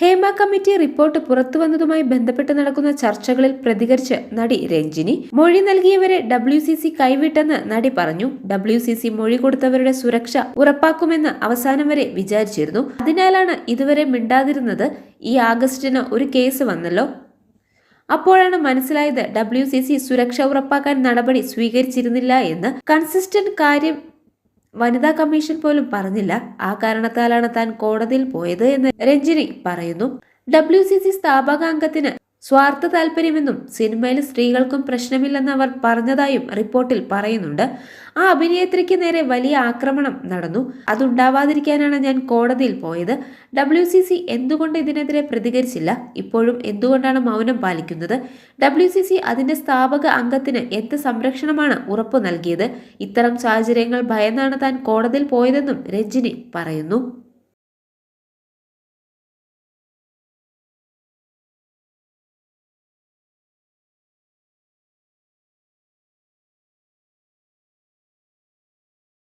Hema committee report പുറത്തുവന്നതുമായി ബന്ധപ്പെട്ട് നടക്കുന്ന ചർച്ചകളിൽ പ്രതികരിച്ച് നടി രഞ്ജിനി മൊഴി നൽകിയവരെ ഡബ്ല്യു സി സി കൈവിട്ടെന്ന് നടി പറഞ്ഞു. ഡബ്ല്യു സി സി മൊഴി കൊടുത്തവരുടെ സുരക്ഷ ഉറപ്പാക്കുമെന്ന് അവസാനം വരെ വിചാരിച്ചിരുന്നു. അതിനാലാണ് ഇതുവരെ മിണ്ടാതിരുന്നത്. ഈ ആഗസ്റ്റിന് ഒരു കേസ് വന്നല്ലോ. അപ്പോഴാണ് മനസ്സിലായത് ഡബ്ല്യു സി സി സുരക്ഷ ഉറപ്പാക്കാൻ നടപടി സ്വീകരിച്ചിരുന്നില്ല എന്ന്. കൺസിസ്റ്റന്റ് കാര്യം വനിതാ കമ്മീഷൻ പോലും പറഞ്ഞില്ല. ആ കാരണത്താലാണ് താൻ കോടതിയിൽ പോയത് എന്ന് രഞ്ജിനി പറയുന്നു. ഡബ്ല്യു സി സി സ്ഥാപകാംഗത്തിന് സ്വാർത്ഥ താല്പര്യമെന്നും സിനിമയിൽ സ്ത്രീകൾക്കും പ്രശ്നമില്ലെന്ന് അവർ പറഞ്ഞതായും റിപ്പോർട്ടിൽ പറയുന്നുണ്ട്. ആ അഭിനേത്രിക്ക് നേരെ വലിയ ആക്രമണം നടന്നു. അതുണ്ടാവാതിരിക്കാനാണ് ഞാൻ കോടതിയിൽ പോയത്. ഡബ്ല്യു സി സി എന്തുകൊണ്ട് ഇതിനെതിരെ പ്രതികരിച്ചില്ല? ഇപ്പോഴും എന്തുകൊണ്ടാണ് മൗനം പാലിക്കുന്നത്? ഡബ്ല്യു സി സി അതിന്റെ സ്ഥാപക അംഗത്തിന് എന്ത് സംരക്ഷണമാണ് ഉറപ്പു നൽകിയത്? ഇത്തരം സാഹചര്യങ്ങൾ ഭയന്നാണ് താൻ കോടതിയിൽ പോയതെന്നും രഞ്ജിനി പറയുന്നു.